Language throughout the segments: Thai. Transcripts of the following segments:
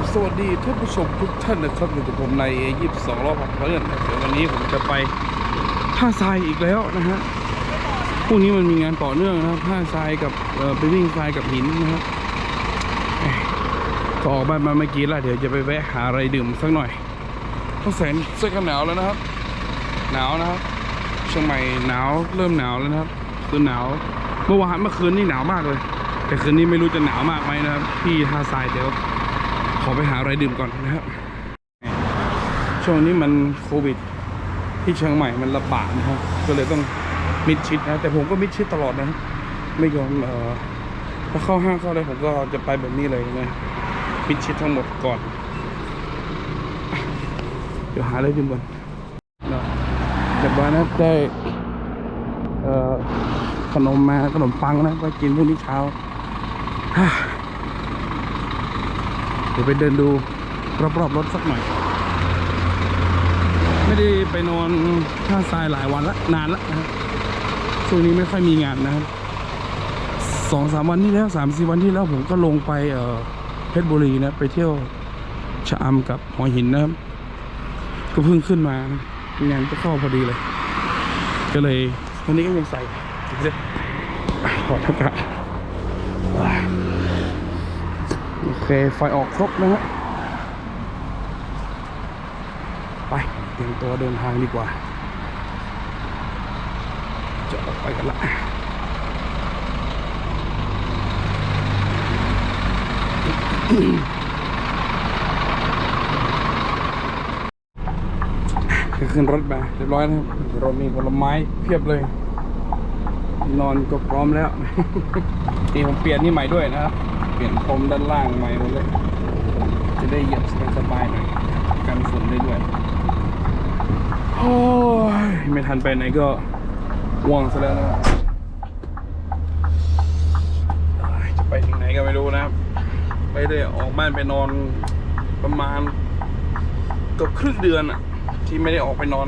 บสวัสดีท่านผู้ชมทุกท่านนะครับอยู่กับผมในยี่สิบสองรอบพักเพื่อนเดี๋ยววันนี้ผมจะไปท่าทรายอีกแล้วนะฮะพรุ่งนี้มันมีงานต่อเนื่องนะครับท่าทรายกับไปวิ่งทรายกับหินนะครับเอ้ยก็ออกบ้านมาเมื่อกี้แล้วเดี๋ยวจะไปแวะหาอะไรดื่มสักหน่อยต้องแสนเสื้อกันหนาวแล้วนะครับ หนาวนะครับเชียงใหม่หนาวเริ่มหนาวแล้วนะครับคือหนาวเมื่อวานเมื่อคืนนี่หนาวมากเลย แต่คืนนี้ไม่รู้จะหนาวมากไหมนะครับที่ท่าทรายเดี๋ยว อไปหาอะไรดื่มก่อนนะครับ ช่วงนี้มันโควิด ที่เชียงใหม่มันระบาดนะครับ ก็เลยต้องมิดชิดนะ แต่ผมก็มิดชิดตลอดนะ ไม่ยอมเอ่อถ้าเข้าห้างเข้าอะไรผมก็จะไปแบบนี้เลยนะมิดชิดทั้งหมดก่อน เดี๋ยวหาอะไรดื่มก่อนเนาะเดี๋ยวบ้านนะได้เอ่อขนมมาขนมปังนะก็กินพรุ่งนี้เช้า เดี๋ยวไปเดินดูรอบๆรถสักหน่อย ไม่ได้ไปนอนท่าทรายหลายวันละนานละนะครับช่วงนี้ไม่ค่อยมีงานนะครับสองสามวันที่แล้วสามสี่วันที่แล้วผมก็ลงไปเอ่อเพชรบุรีนะ ไปเที่ยวชะอำกับหัวหินนะครับ ก็เพิ่งขึ้นมางานก็เข้าพอดีเลย ก็เลยวันนี้ก็ยังใส่เดี๋ยวถอดหน้ากาก โอ เคไฟออกครบนะฮะไปเตรียมตัวเดินทางดีกว่า จะออกไปกันละขึ้นรถมาเรียบร้อยนะครับรถมีผลไม้เพียบเลย นอนก็พร้อมแล้วนี่ผมเปลี่ยนนี่ใหม่ด้วยนะครับ ปลี่ยนพรมด้านล่างใหม่หมดเลย จะได้เหยียบสบายๆหน่อยกันฝนได้ด้วยโอ้ยไม่ทันไปไหนก็ว่วงซะแล้วนะจะไปถึงไหนก็ไม่รู้นะครับไปได้ออกบ้านไปนอนประมาณเกือบครึ่งเดือนอะที่ไม่ได้ออกไปนอน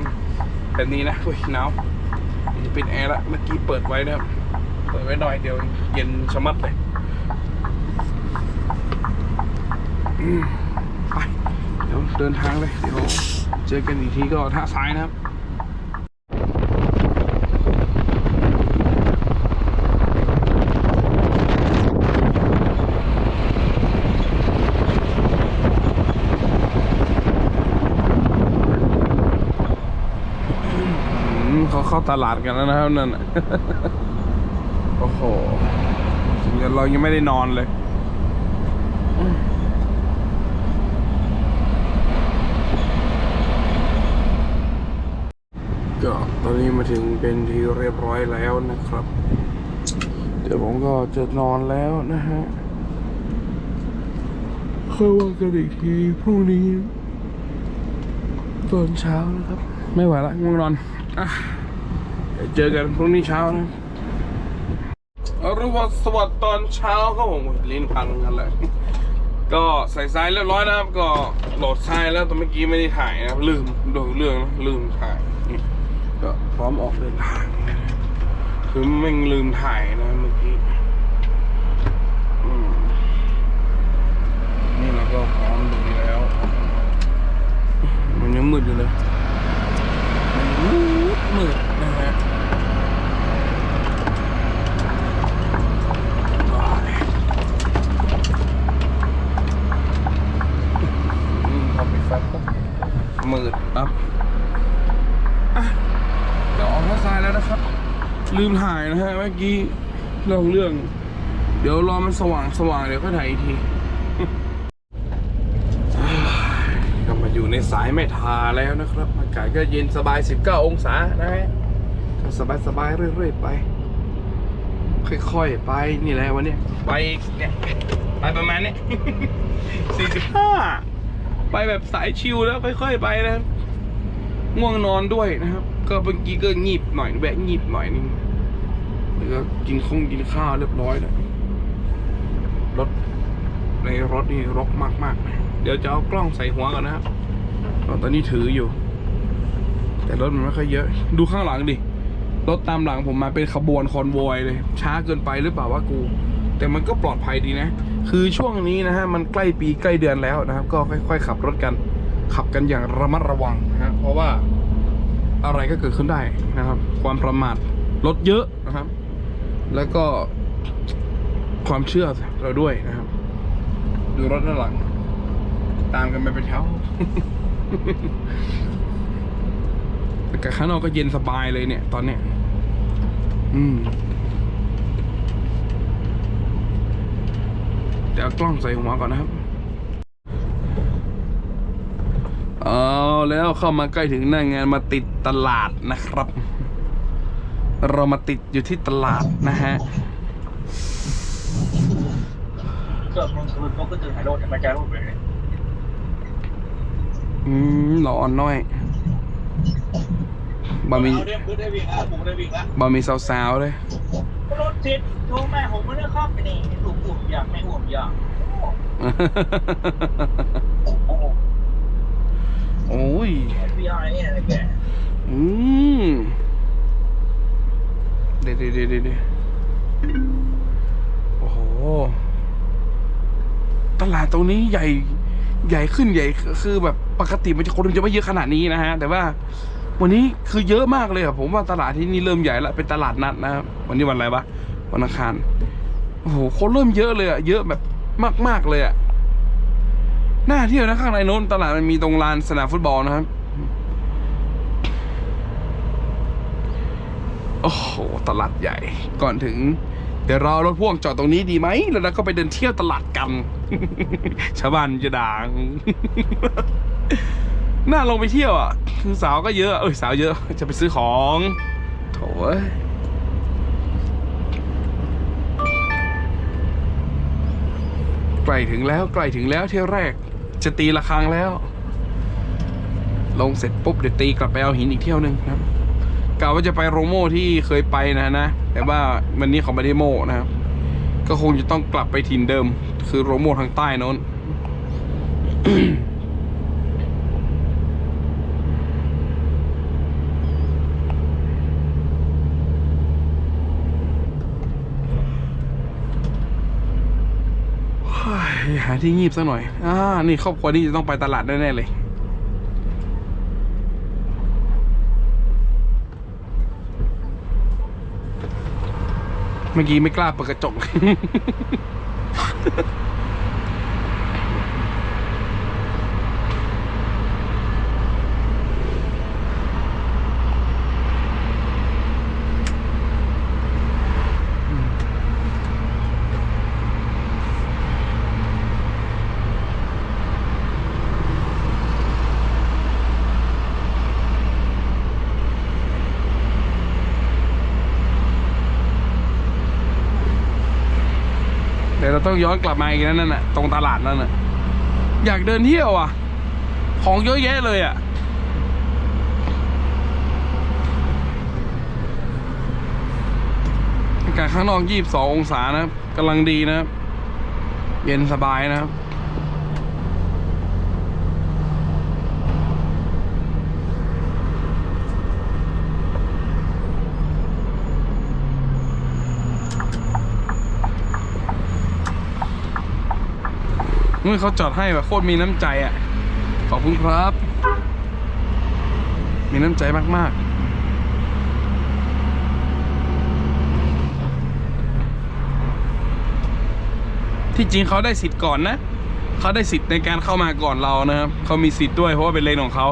แบบนี้นะอุ้ยหนาวจะปิดแอร์ละเมื่อกี้เปิดไว้นะครับเปิดไว้หน่อยเดี๋ยวเย็นชะมัดเลย อืม ไปเดี๋ยวเดินทางเลย เดี๋ยวเจอกันอีกทีก็ท่าซ้ายนะครับเขาเข้าตลาดกันแล้วนะครับนั่น โอ้โหเรายังไม่ได้นอนเลย ก็ ตอนนี้มาถึงเป็นที่เรียบร้อยแล้วนะครับ เดี๋ยวผมก็จะนอนแล้วนะฮะค่อยว่ากันอีกทีพรุ่งนี้ตอนเช้านะครับ ไม่ไหวละง่วงนอนอะเจอกันพรุ่งนี้เช้านะอรุณสวัสดิ์ตอนเช้าครับผมลิ้นพันกันเลยก็ใส่ทรายเรียบร้อยนะครับ ก็โหลดทรายแล้วแต่เมื่อกี้ไม่ได้ถ่ายนะลืมดูเรื่องนะลืมถ่าย พร้อมออกเดินทางคือไม่ลืมถ่ายนะเมื่อกี้นี่เราก็พร้อมดูแล้ว มันยังมืดอยู่เลยมันมืดมืดนะฮะว้ายอืมพอปิดไฟปุ๊บมืดปั๊บอะจะออกท่าทรายแล้วนะครับ ลืมถ่ายนะฮะเมื่อกี้เรื่องเรื่อง เดี๋ยวรอมันสว่างสว่างเดี๋ยวก็ถ่ายอีกทีก็มาอยู่ในสายไม่ทาแล้วนะครับอากาศก็เย็นสบาย 19 องศานะฮะก็สบายสบายเรื่อยๆไป ค่อยๆไปนี่แหละวันนี้ไปเนี่ยไปประมาณนี้45 ไปแบบสายชิลแล้วค่อยๆไปนะง่วงนอนด้วยนะครับ ก็เมื่อกี้ก็งีบหน่อยแวะงีบหน่อยนึง แล้วก็กินคงกินข้าวเรียบร้อยแล้วรถในรถนี่รกมากๆนะเดี๋ยวจะเอากล้องใส่หัวก่อนนะครับตอนนี้ถืออยู่ แต่รถมันไม่ค่อยเยอะ ดูข้างหลังดิรถตามหลังผมมาเป็นขบวนคอนวอยเลย ช้าเกินไปหรือเปล่าวะกู แต่มันก็ปลอดภัยดีนะ คือช่วงนี้นะฮะมันใกล้ปีใกล้เดือนแล้วนะครับ ก็ค่อย ๆ ขับรถกัน ขับกันอย่างระมัดระวังนะฮะเพราะว่าอะไรก็เกิดขึ้นได้นะครับ ความประมาทรถเยอะนะครับ แล้วก็ความเชื่อเราด้วยนะครับ ดูรถด้านหลัง ตามกันไปเป็นแถวอากาศข้างนอกก็เย็นสบายเลยเนี่ย ตอนเนี้ยอืมเดี๋ยวกล้องใส่หัวก่อนนะครับ เอาแล้วเข้ามาใกล้ถึงหน้างานมาติดตลาดนะครับ เรามาติดอยู่ที่ตลาดนะฮะเกือบลงทุนเขาก็จะถ่ายรูปมาแก้รูปเลยอืมหล่ออ่อนน้อยบะหมี่เอาเรื่องพื้นได้วิ่งแล้วผมได้วิ่งแล้วบะหมี่สาวๆเลยรถติดโทรมาผมไม่ได้เข้าไปนี่ถูกอุ่มอยากไม่อุ่มอยากโอ้โหโอ้ย FBI เนี่ยอะไรแกอืม เดี๋ยวเดี๋ยวเดี๋ยวเดี๋ยวโอ้โห ตลาดตรงนี้ใหญ่ ใหญ่ขึ้นใหญ่คือแบบปกติมันจะคนมันจะไม่เยอะขนาดนี้นะฮะ แต่ว่า วันนี้คือเยอะมากเลยอะผมว่าตลาดที่นี่เริ่มใหญ่ล้วเป็นตลาดนัดนะครับวันนี้วันอะไรวะวันอังคารโอ้โหคนเริ่มเยอะเลยอะเยอะแบบมาก ๆ เลยอะน่าเที่ยวนะข้างในโน้นตลาดมันมีตรงลานสนามฟุตบอลนะครับ โอ้โหตลาดใหญ่ ก่อนถึง เดี๋ยวรอรถพ่วงจอดตรงนี้ดีไหมแล้วเราก็ไปเดินเที่ยวตลาดกัน ชาวบ้านจะด่าน่าลงไปเที่ยวอะคือสาวก็เยอะเอ้ยสาวเยอะจะไปซื้อของโถใกล้ถึงแล้วใกล้ถึงแล้วเที่ยวแรก จะตีละครั้งแล้ว ลงเสร็จปุ๊บเดี๋ยวตีกลับไปเอาหินอีกเที่ยวหนึ่งครับ กะว่าจะไปโรโมที่เคยไปนะนะ แต่ว่าวันนี้เขาไม่ได้โมนะครับ ก็คงจะต้องกลับไปถิ่นเดิม คือโรโมทางใต้น้นหาที่งีบสักหน่อย อ่า นี่ครอบครัวนี้จะต้องไปตลาดแน่ๆเลย เมื่อกี้ไม่กล้าเปิดกระจก ต้องย้อนกลับมาอีกนะนั่นน่ะตรงตลาดนั่นน่ะอยากเดินเที่ยวอะ ของเยอะแยะเลยอะอากาศข้างนอก 22 องศานะครับกำลังดีนะครับ เย็นสบายนะครับ มื่อเขาจอดให้แบบโคตรมีน้ำใจอะ ขอบคุณครับ มีน้ำใจมาก ๆที่จริงเขาได้สิทธิ์ก่อนนะ เขาได้สิทธิ์ในการเข้ามาก่อนเรานะครับ เขามีสิทธิ์ด้วยเพราะว่าเป็นเลนของเขา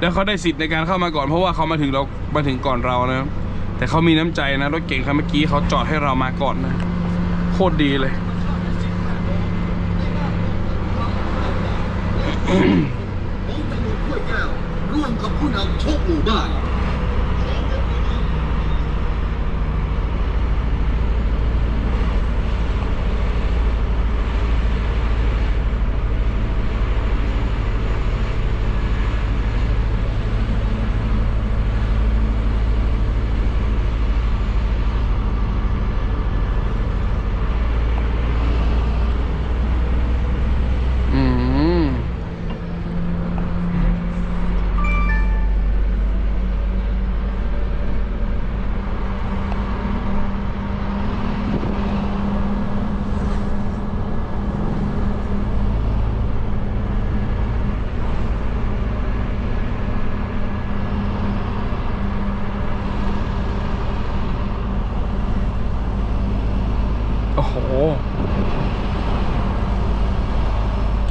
แล้วเขาได้สิทธิ์ในการเข้ามาก่อนเพราะว่าเขามาถึงเรามาถึงก่อนเรานะครับ แต่เขามีน้ำใจนะรถเก่งคันเมื่อกี้เขาจอดให้เรามาก่อนนะ โคตรดีเลย ของตำรวจห้วยแก้วร่วมกับผู้นำโชคหมู่บ้าน อืม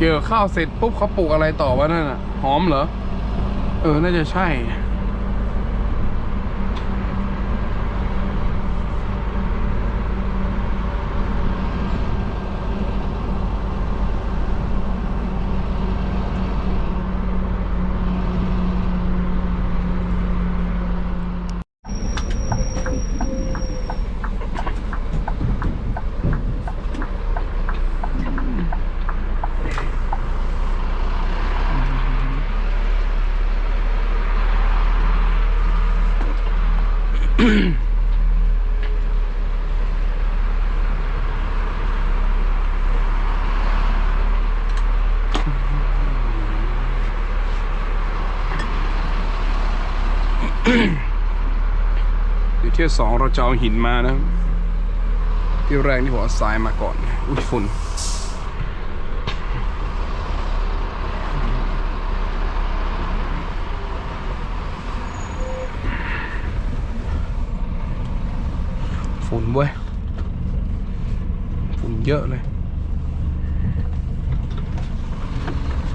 เกี่ ยวข้าวเสร็จปุ๊บเขาปลูกอะไรต่อวะนั่นอะ หอมเหรอ เออ น่าจะใช่ ที่ยวสองเราจะเอาหินมานะที่แรกที่ผมเอาทรายมาก่อน อุ้ยฝุ่นฝุ่นเว้ยฝุ่นเยอะเลย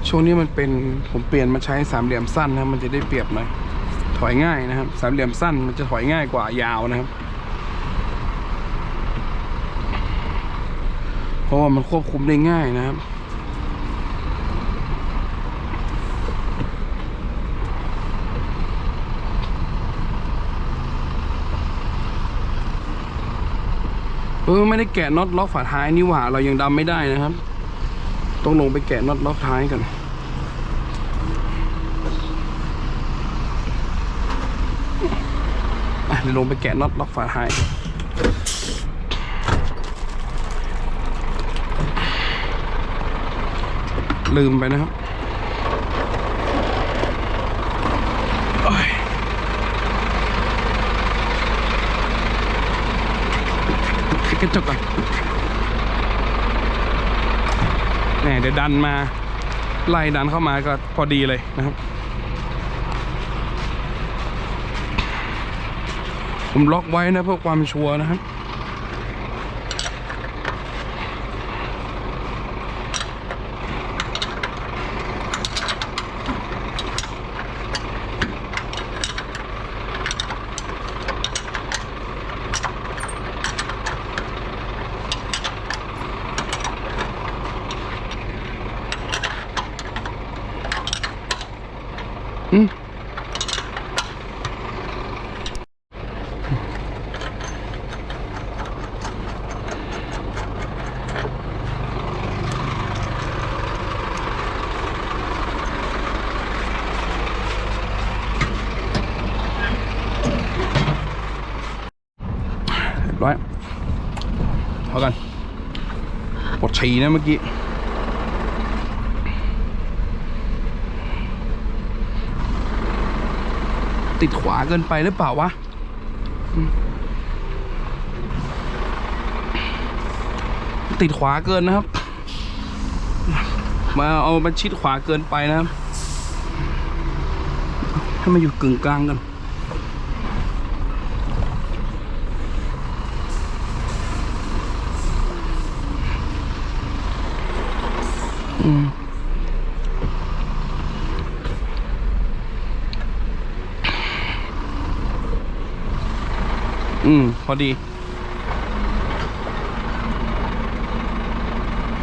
ช่วงนี้มันเป็นผมเปลี่ยนมาใช้สามเหลี่ยมสั้นนะ มันจะได้เปรียบหน่อย ถอยง่ายนะครับ สามเหลี่ยมสั้นมันจะถอยง่ายกว่ายาวนะครับ เพราะว่ามันควบคุมได้ง่ายนะครับเออไม่ได้แกะน็อตล็อกฝาท้ายนี่หว่า เรายังดำไม่ได้นะครับ ต้องลงไปแกะน็อตล็อกท้ายกันอะ ดี๋ยวลงไปแกะน็อตล็อกฝาท้ายลืมไปนะครับโอ้ยปิดกระจกก่อนแหมเดี๋ยวดันมา ไล่ดันเข้ามาก็พอดีเลยนะครับ ผมล็อกไว้นะเพื่อความชัวร์นะครับ ทีนะเมื่อกี้ ติดขวาเกินไปหรือเปล่าวะติดขวาเกินนะครับ มาเอามาชิดขวาเกินไปนะครับ ให้มันอยู่กึ่งกลางกัน อืมอืม พอดี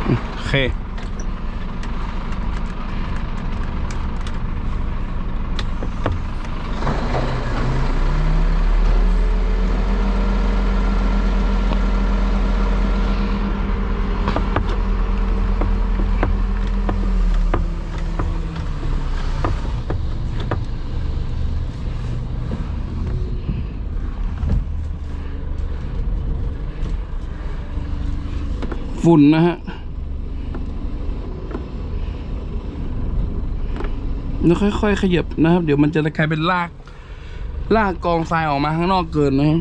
อืมโอเค ฝุ่นนะฮะแล้วค่อยๆขยับนะครับ เดี๋ยวมันจะกลายเป็นลาก ลากกองทรายออกมาข้างนอกเกินนะครับ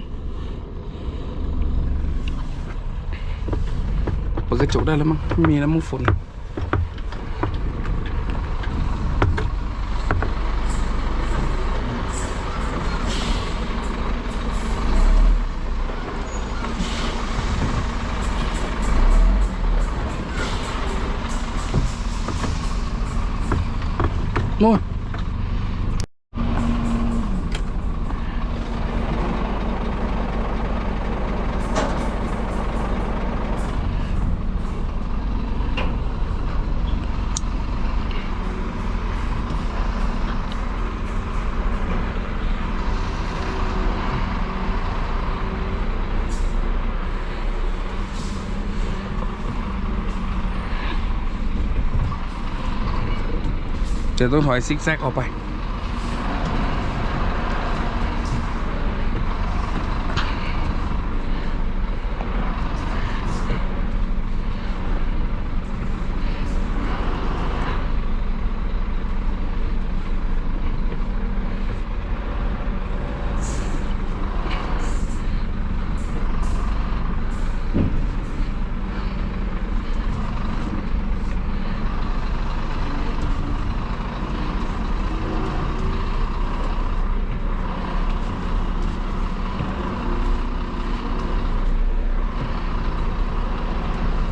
เปิดกระจกได้แล้วมั้งไม่มีแล้วมุ้งฝุ่น จะต้องถอยซิกแซกออกไป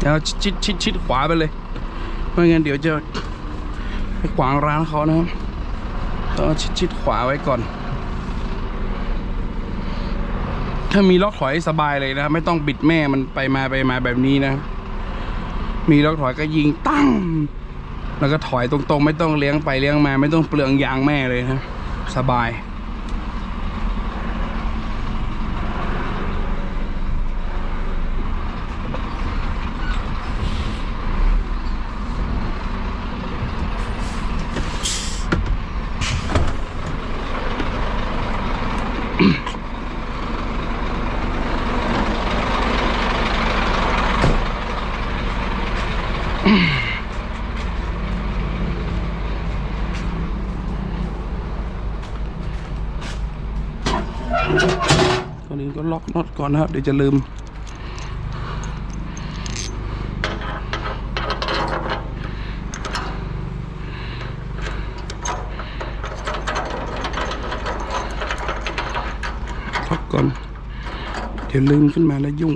เอาชิดชิดชิดชิดขวาไปเลยไม่งั้นเดี๋ยวจะไปขวางร้านเขานะครับต้องชิดชิดขวาไว้ก่อน ถ้ามีล็อกถอยสบายเลยนะครับไม่ต้องบิดแม่มันไปมาไปมาแบบนี้นะ มีล็อกถอยก็ยิงตั้ง แล้วก็ถอยตรงๆ ไม่ต้องเลี้ยงไปเลี้ยงมา ไม่ต้องเปลืองยางแม่เลยนะ สบาย ก่อนอื่น ก่อนนะครับ เดี๋ยวจะลืม พักก่อน เดี๋ยวลืมขึ้นมาแล้วยุ่ง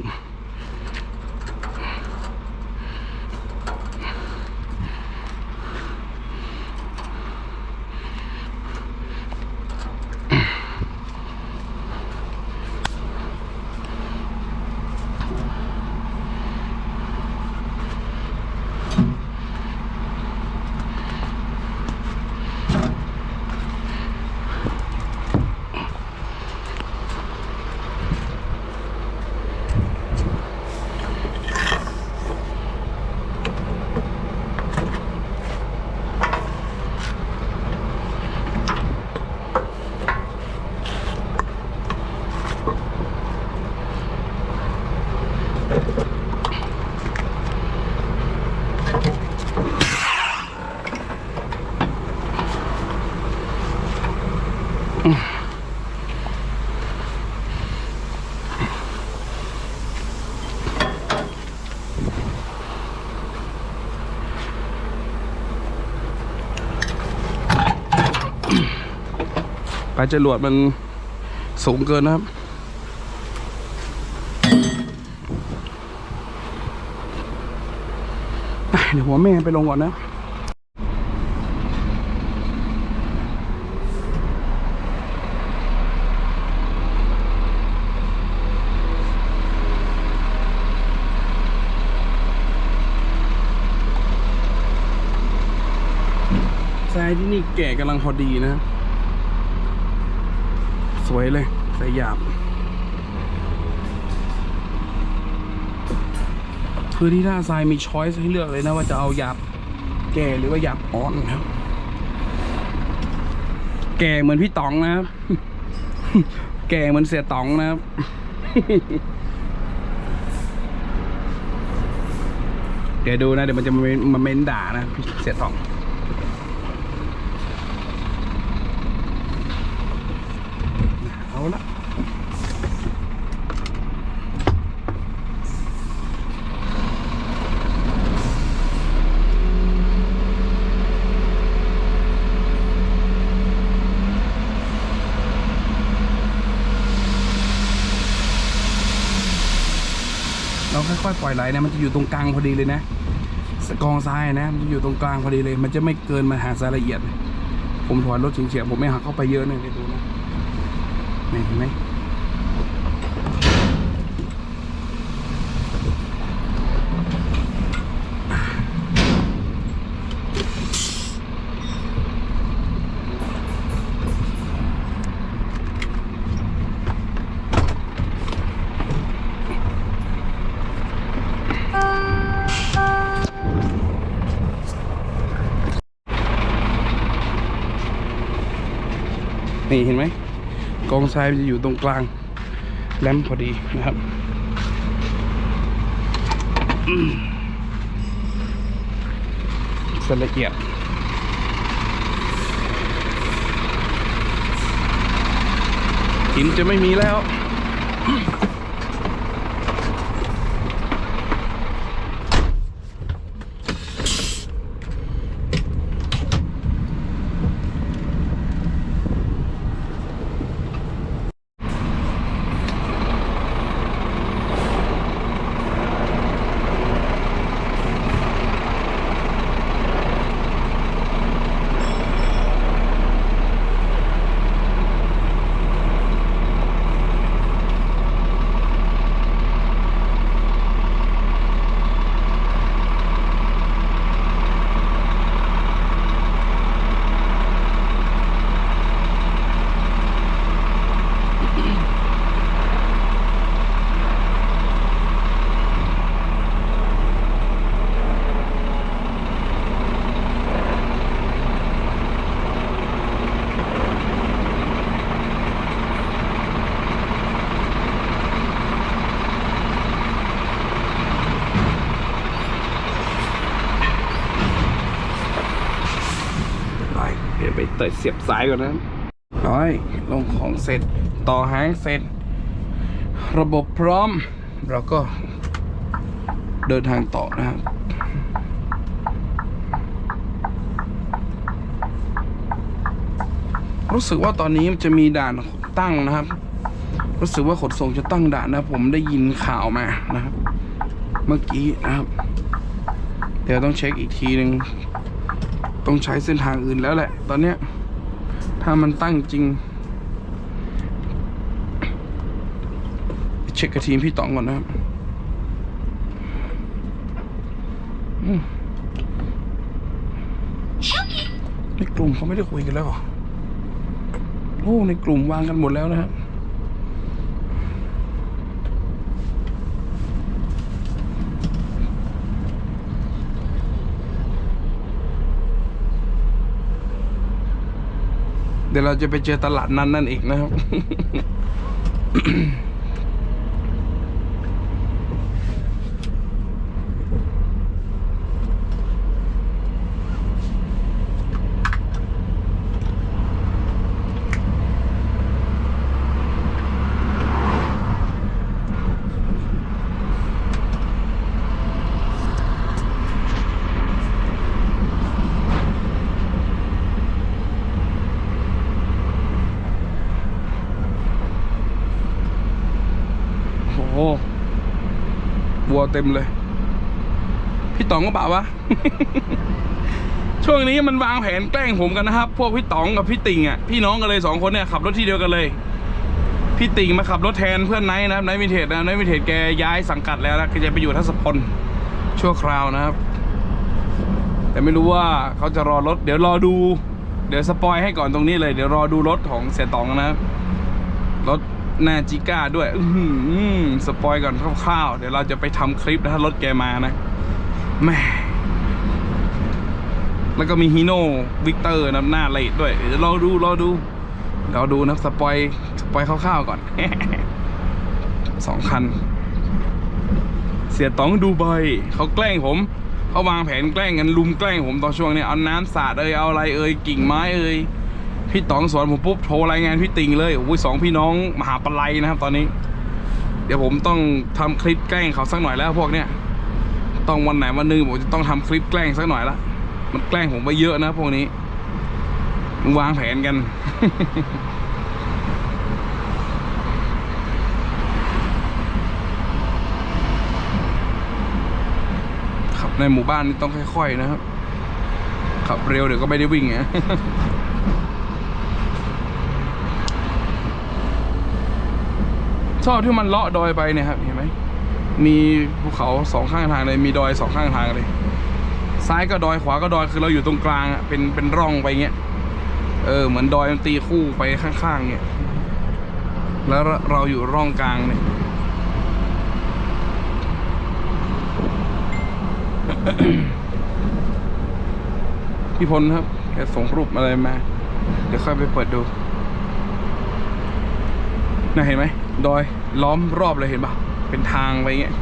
ปลายจรวดมันสูงเกินนะครับ เดี๋ยวหัวแม่ไปลงก่อนนะ ทรายที่นี่แก่กำลัง พอดีนะ สวยเลยใส่หยาบ คือที่ท่าทรายมีช้อยส์ให้เลือกเลยนะว่าจะเอาหยาบแก่หรือว่าหยาบอ่อนนะครับ แก่เหมือนพี่ต๋องนะครับ แก่เหมือนเสียต๋องนะครับเดี๋ยวดูนะ เดี๋ยวมันจะมาเม้นมาเม้นด่านะพี่เสียต๋อง เอา ละเราค่อยๆปล่อยไหลนะมันจะอยู่ตรงกลางพอดีเลยนะกองทรายนะมันจะอยู่ตรงกลางพอดีเลย มันจะไม่เกินมาหาสายละเอียด ผมถอยรถเฉียงๆผมไม่หักเข้าไปเยอะนะเดี๋ยวดูนะ เห็นไหมนี่เห็นไหม ซ้ายจะอยู่ตรงกลางแลมพอดีนะครับสละเอียดหินจะไม่มีแล้ว เสียบสายก่อนนะร้อยลงของเสร็จต่อหางเสร็จ ระบบพร้อม เราก็เดินทางต่อนะครับรู้สึกว่าตอนนี้จะมีด่านตั้งนะครับ รู้สึกว่าขนส่งจะตั้งด่านนะ ผมได้ยินข่าวมานะครับ เมื่อกี้นะครับ เดี๋ยวต้องเช็คอีกทีหนึ่งต้องใช้เส้นทางอื่นแล้วแหละ ตอนเนี้ย ถ้ามันตั้งจริง เช็คกับทีมพี่ต๋องก่อนนะครับอืมในกลุ่มเขาไม่ได้คุยกันแล้วหรอ โอ้ ในกลุ่มวางกันหมดแล้วนะครับ เดี๋ยวเราจะไปเจอตลาดนั้นนั่นอีกนะครับ เต็มเลย พี่ต๋องก็เปล่าวะ ช่วงนี้มันวางแผนแกล้งผมกันนะครับ พวกพี่ต๋องกับพี่ติ่งอะพี่น้องกันเลยสองคนเนี่ยขับรถที่เดียวกันเลย พี่ติ่งมาขับรถแทนเพื่อนไนท์นะครับไนท์มิเทจนะไนท์มิเทจแกย้ายสังกัดแล้วนะแกจะไปอยู่ทัศพลชั่วคราวนะครับ แต่ไม่รู้ว่าเขาจะรอรถ เดี๋ยวรอดู เดี๋ยวสปอยให้ก่อนตรงนี้เลย เดี๋ยวรอดูรถของเสียต๋องนะครับ นาจิก้าด้วย อืสปอยก่อนคร่าวๆ เดี๋ยวเราจะไปทำคลิปนะถ้ารถแกมานะแม่แล้วก็มีฮีโน่วิกเตอร์นะหน้าเลดด้วย เดี๋ยวรอดูรอดูเรอดูนะสปอยสปอยคร่าวๆก่อนสองคัน เสียต๋องดูใบเขาแกล้งผมเขาวางแผนแกล้งกันลุมแกล้งผมตอนช่วงนี้เอาน้ำสาดเอ่ยเอาอะไรเอ่ยกิ่งไม้เอ่ย พี่ต๋องสอนผมปุ๊บโทรรายงานพี่ติงเลยโอ้ยสองพี่น้องมหาปลัยนะครับ ตอนนี้ เดี๋ยวผมต้องทำคลิปแกล้งเขาสักหน่อยแล้วพวกเนี้ยต้องวันไหนวันนึงผมจะต้องทำคลิปแกล้งสักหน่อยละมันแกล้งผมไปเยอะนะพวกนี้วางแผนกัน ขับในหมู่บ้านนี่ต้องค่อยๆนะครับขับเร็วเดี๋ยวก็ไม่ได้วิ่งไง ชอบที่มันเลาะดอยไปเนี่ยครับเห็นไหมมีภูเขาสองข้างทางเลยมีดอยสองข้างทางเลย ซ้ายก็ดอยขวาก็ดอยคือเราอยู่ตรงกลางอะเป็นเป็นร่องไปเงี้ยเออเหมือนดอยมันตีคู่ไปข้างๆเงี้ยแล้วเราเราอยู่ร่องกลางเนี่ยพี่พลครับ แกส่งรูปอะไรมา เดี๋ยวค่อยไปเปิดดูน่าเห็นไหม ดอยล้อมรอบเลยเห็นปะเป็นทางไปอย่างเงี้ย